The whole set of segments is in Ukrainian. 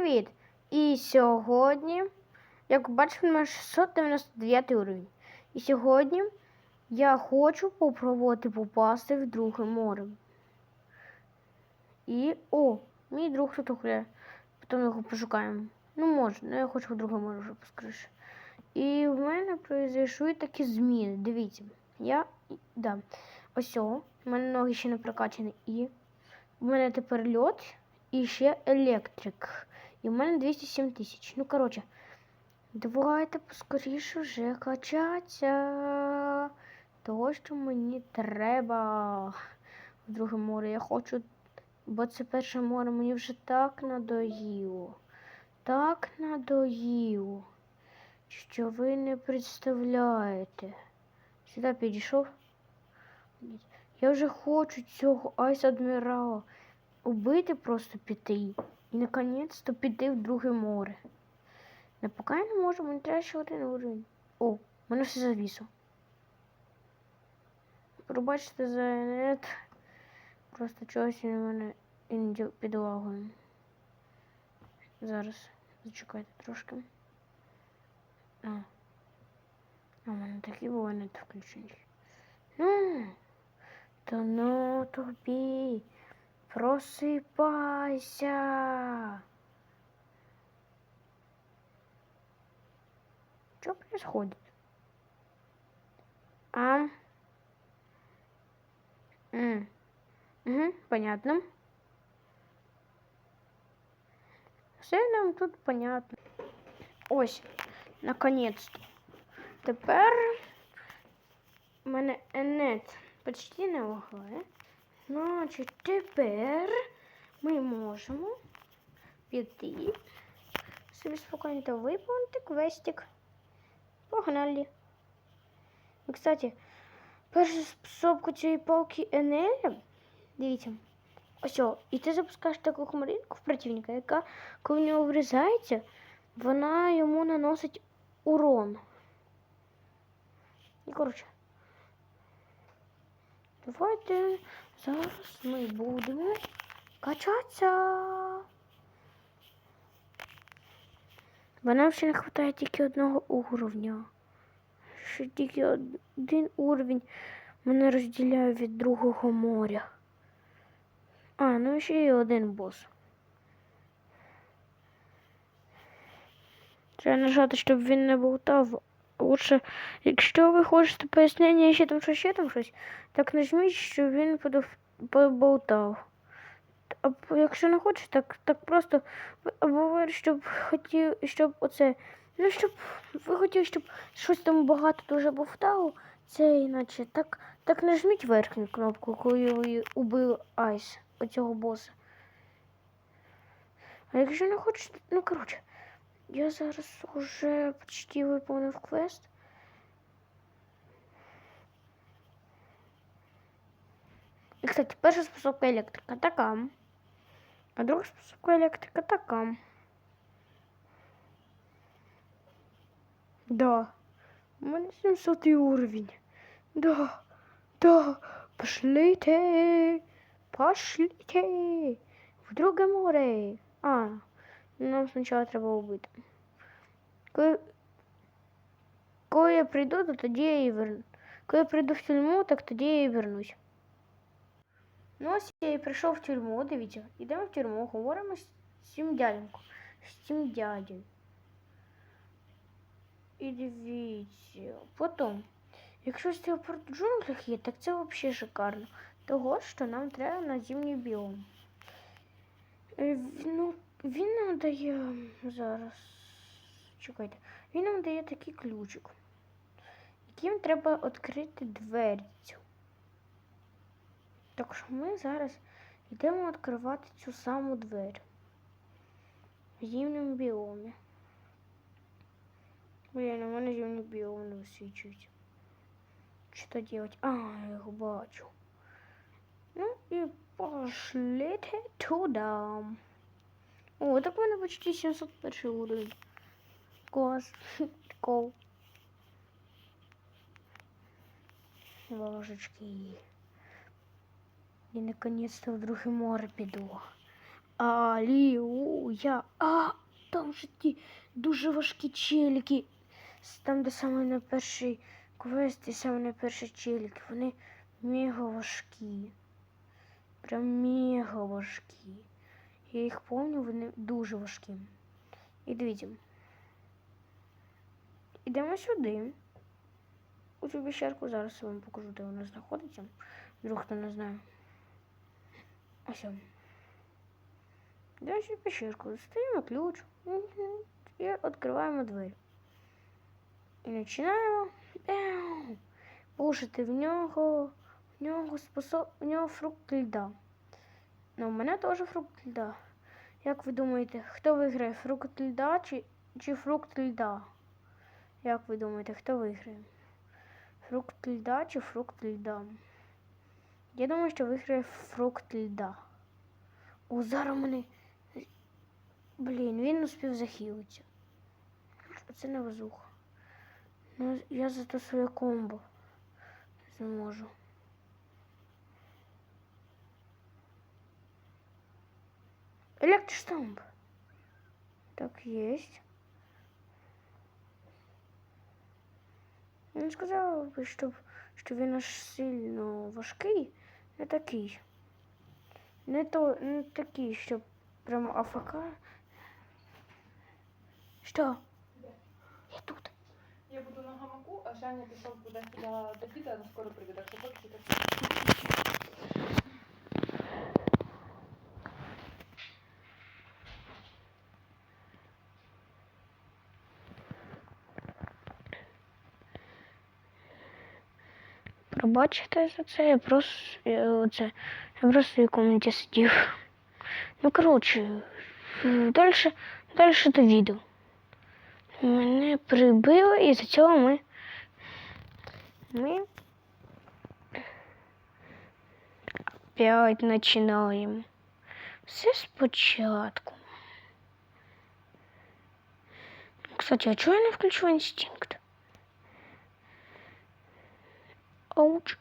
привіт! І сьогодні, як мене 699 уровень. І сьогодні я хочу попробувати попасти в друге море. І. О, мій друг тут гуляє. Потім його пошукаємо. Ну, може, ну я хочу в друге море вже поскоріше. І в мене произойшли такі зміни. Дивіться, я. Да. Ось о, в мене ноги ще не прокачані. І в мене тепер льот і ще електрик. І в мене 207 тисяч. Ну, коротше, давайте поскоріше вже качатися. Того, що мені треба в друге море. Я хочу, бо це перше море мені вже так надоїло. Так надоїло, що ви не представляєте. Сюди підійшов. Я вже хочу цього айс адмірала убити просто піти. І наконець-то піти в друге море. Не поки не можу, мені треба ще один уровень. О, мене все завісло. Пробачте за нет. Просто чогось він мене іноді підлагує. Зараз зачекайте трошки. А. А в мене такі були не включені. Ну, то ну тобі. Просыпайся. Что происходит? А? Угу, понятно. Все нам тут понятно. Ось, наконец-то. Тепер у мене енет почти не лагає. Значить, тепер ми можемо піти. Собі спокійно та виповнити квестик. Погнали. І, кстати, перша способка цієї палки Енеля. Дивіться. Ось, і ти запускаєш таку хмаринку в противника, яка, коли в нього врізається, вона йому наносить урон. І, коротше, давайте Зараз ми будемо качатися. Бо нам ще не вистачає тільки одного уровня. Ще тільки один уровень мене розділяє від другого моря. А, ну ще й один бос. Треба нажати, щоб він не болтав. Лучше, якщо ви хочете пояснення ще там щось, ще там щось, так нажміть, щоб він поболтав. А якщо не хочете, так так просто або ви щоб хотів, щоб оце. Ну, щоб ви хотіли, щоб щось там багато дуже бовтало, це іначе так так нажміть верхню кнопку, коли ви убили айс оцього боса. А якщо не хочете, ну коротше. Я зараз уже почти выполнил квест. И, кстати, перша способка електрика така. А друга способка електрика така. Да. У мене 700 уровень. Да. Да. Пошлите. Пошлите. В друге море. А. Нам спочатку треба вбити. Коли, коли я прийду, то тоді я і верну. Коли я прийду в тюрму, так тоді я і вернусь. Ну, ось я і прийшов в тюрму, дивіться, йдемо в тюрму, говоримо з цим дяденьком. З цим дядем. І дивіться. Потім, якщо з порт джунглях є, так це взагалі шикарно. Того, що нам треба на зимній біом. Е, ну, він нам дає зараз. Чекайте, він нам дає такий ключик, яким треба відкрити дверцю. Так що ми зараз йдемо відкривати цю саму двері в зимному біомі. Блін, у мене зимний біом не висвічується. Що делать? А, я його бачу. Ну і пошлите туди. О, так в мене почти 701 уровень. Класс. Кол. Ложечки. И наконец-то в друге море піду. Алілуя. А, там же ті дуже важкі челіки. Там, де саме на перший квест і саме на перший челік. Вони мега важкі. Прям мега важкі. Я їх пам'ятаю, вони дуже важкі. І дивіться. Ідемо сюди. У цю пещерку зараз я вам покажу, де вона знаходиться. Вдруг хто не знає. Ось. Йдемо в пещерку, стаємо ключ і відкриваємо двері. І починаємо пушити в нього. В нього способ... в нього фрукт льда. Ну, у мене теж фрукт льда. Як ви думаєте, хто виграє? Фрукт льда чи, чи фрукт льда? Як ви думаєте, хто виграє? Фрукт льда чи фрукт льда? Я думаю, що виграє фрукт льда. О, зараз мене. Блін, він успів захилитися. Це не везуха. Ну, я зато своє комбо зможу. Электроштамп. Так, есть. Я не сказала би, щоб, що він аж сильно важкий, не такий. Не, то, не такий, щоб прямо АФК. Що? Я тут. Я буду на гамаку, а Женя пішов для до діда, але скоро прийде, так Пробачте за це, я просто я, оце, я просто в комнаті сидів. Ну, коротше, далі, далі до відео. Мене прибило і за цього ми. Ми опять починаємо. Все спочатку. Кстати, а чого я не включу інстинкт? Ауч.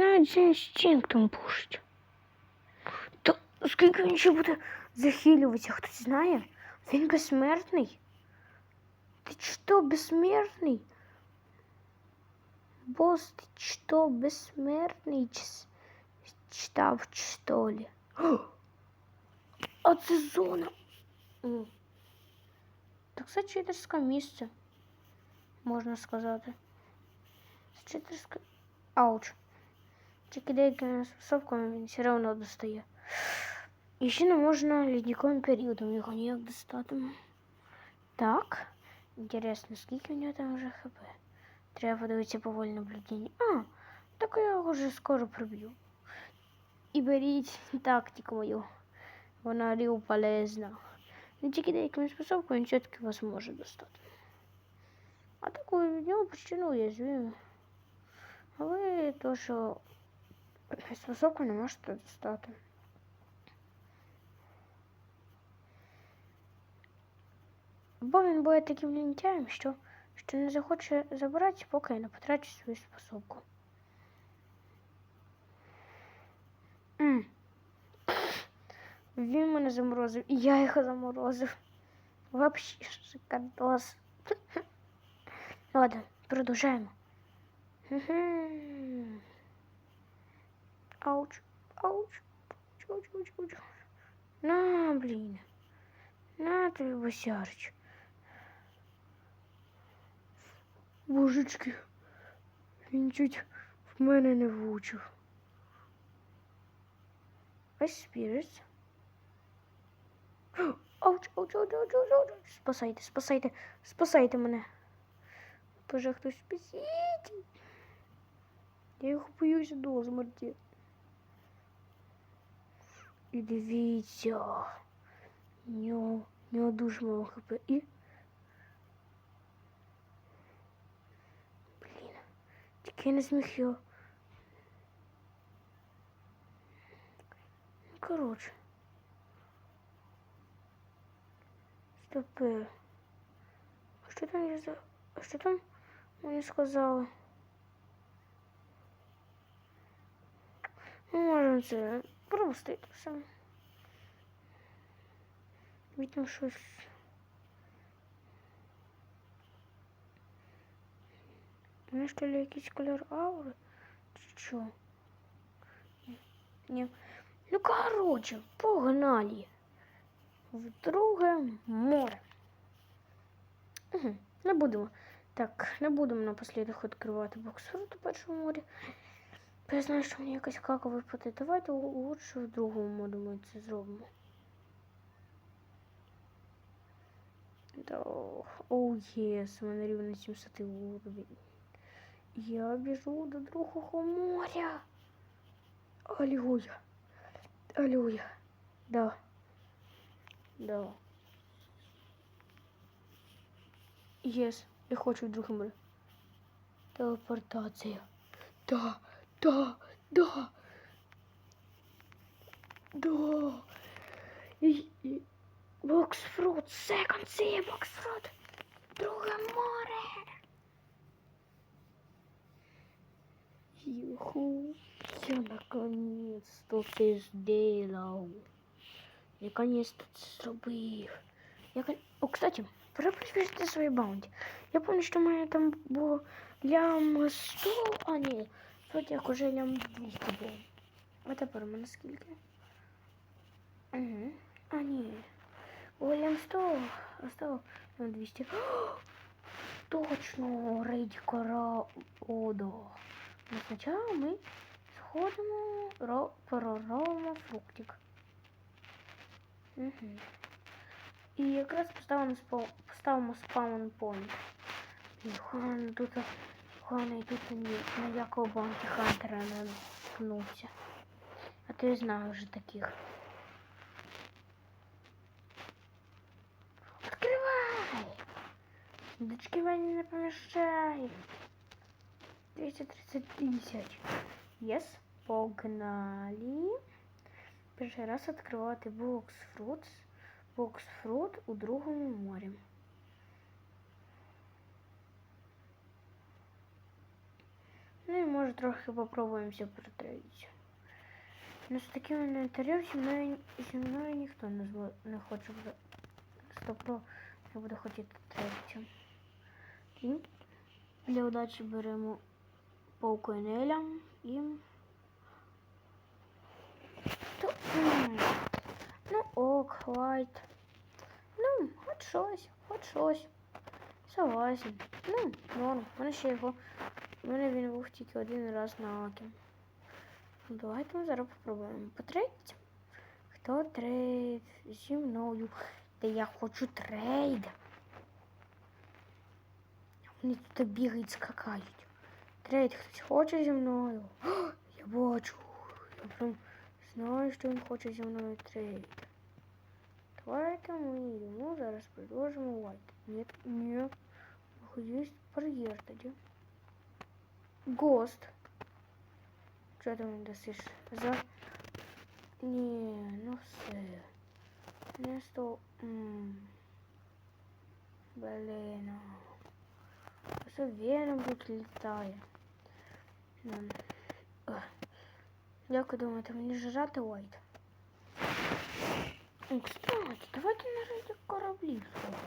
Навіть з інстинктом пушить. Та скільки він ще буде захилюватися, хтось знає? Він безсмертний. Ти що, безсмертний? Босс, ти що, безсмертний? Читав, що ли? А це зона. Так це читерське місце, можна сказати. Читерське... Ауч. Тільки деякими способками він все одно достає. І ще не можна лідниковим періодом його ніяк. Так. Інтересно, скільки у нього там вже хп? Треба подивитися повольне наблюдення. А, так я його вже скоро приб'ю. І беріть тактику мою. Вона рів полезна. Не тільки деякими способками він все-таки вас може достати. А такою від нього почти не уязвимі. Але то, що способку не можете достати. Бо він буде таким лінтяєм, що, що не захоче забирати, поки я не потрачу свою способку. М. Він мене заморозив, і я його заморозив. Вообще шикардос. Ладно, продовжаємо. Мгм. Ауч, ауч, ауч, ауч, ауч. На, блін. На тобі босярич. Божечки. Він чуть в мене не влучив. Ось спірить. Ауч, ауч, ауч, ауч, ауч, ауч. Спасайте, спасайте, спасайте мене. Боже, хтось спасіть. Я його боюся до смерті. І дивіться. У нього, у нього дуже мало хп. І. Блін. Тільки я не зміг його. Ну, коротше. Стопи. А що там я за. А що там мені сказали? Ми можемо це пропустити все. Він там щось. У мене що ли якийсь кольор аури? Чи що? Ні. Ну, короче, погнали. В друге море. Угу. Не будемо. Так, не будемо напослідок відкривати боксфрут у першому морі. Бо Я знаю, що мені якась кака випаде. Давайте лучше в другому ми це зробимо. Да. Оу, єс, у мене рівно 700 уровень. Я біжу до другого моря. Аллилуйя. Аллилуйя. Да. Да. Єс, я хочу в друге море. Телепортація. Да, да, да. Да. І, і... Боксфрут, секонд сі, боксфрут. Друге море. Юху, я наконец-то це сделал. Наконец-то це зробив. Я, кон- О, кстати, пора перевірити свої баунті. Я пам'ятаю, що в мене там було лям 100, а ні, вроді як уже лям 200 було. А тепер у мене скільки? Угу. А ні. Було лям 100, а стало лям 200. О, Точно, рейді кора Одо. Ну, спочатку ми сходимо, ро, проробимо фруктик. Угу. І якраз поставимо, спа, поставимо спаун point. І головне головне тут ніякого банки хантера не наткнувся. А то я знаю вже таких. Открывай! Дочки мені не помішай. 230 тисяч. Yes, погнали. Перший раз відкривати бокс фрутс. Бокс фрут у другому морі. Ну і може трохи попробуємося протрейдити. Ну з таким інвентарем зі мною, зі мною ніхто не, зво, не хоче буде. Стопро не буде хотіти трейдити. І для удачі беремо пауку Енеля і... То, ну ок, хвайт. Ну, хоч щось, хоч щось. Согласен. Ну, норм. Мене ще його. Мене він був тільки один раз на акі. Ну, Давайте ми зараз попробуємо. Потрейдь. Хто трейд зі мною? Та я хочу трейд. Вони тут бігають, скакають. Трейд хтось хоче зі мною. О, я бачу. Я прям знаю, що він хоче зі мною трейд. Давайте ми йому зараз предложимо лайк. Нет, нет. Есть барьер тоді. Гост. Що ти мені дасиш? За... Ні, ну все. Не сто... М. Блін. Все веном тут літає. М. Ах. Як ви думаєте, мені жрати лайт? О, Кстати, давайте на рейді кораблів сходимо.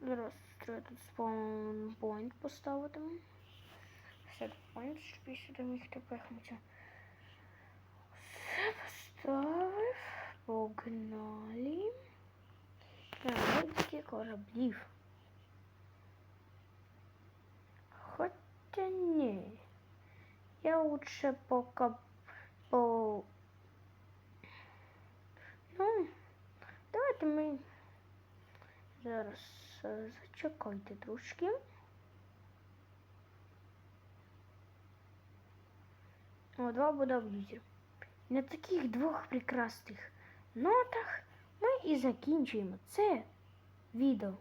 Зараз треба тут спаунпойнт поставити. Сетпойнт, щоб я сюди міг тепехнути. Все поставив. Погнали. На рейді кораблів. Хоча ні. Я лучше пока по... Ну, давайте ми зараз е, зачекайте трошки. О, два буде аб'юзер. На таких двох прекрасних нотах ми і закінчуємо це відео.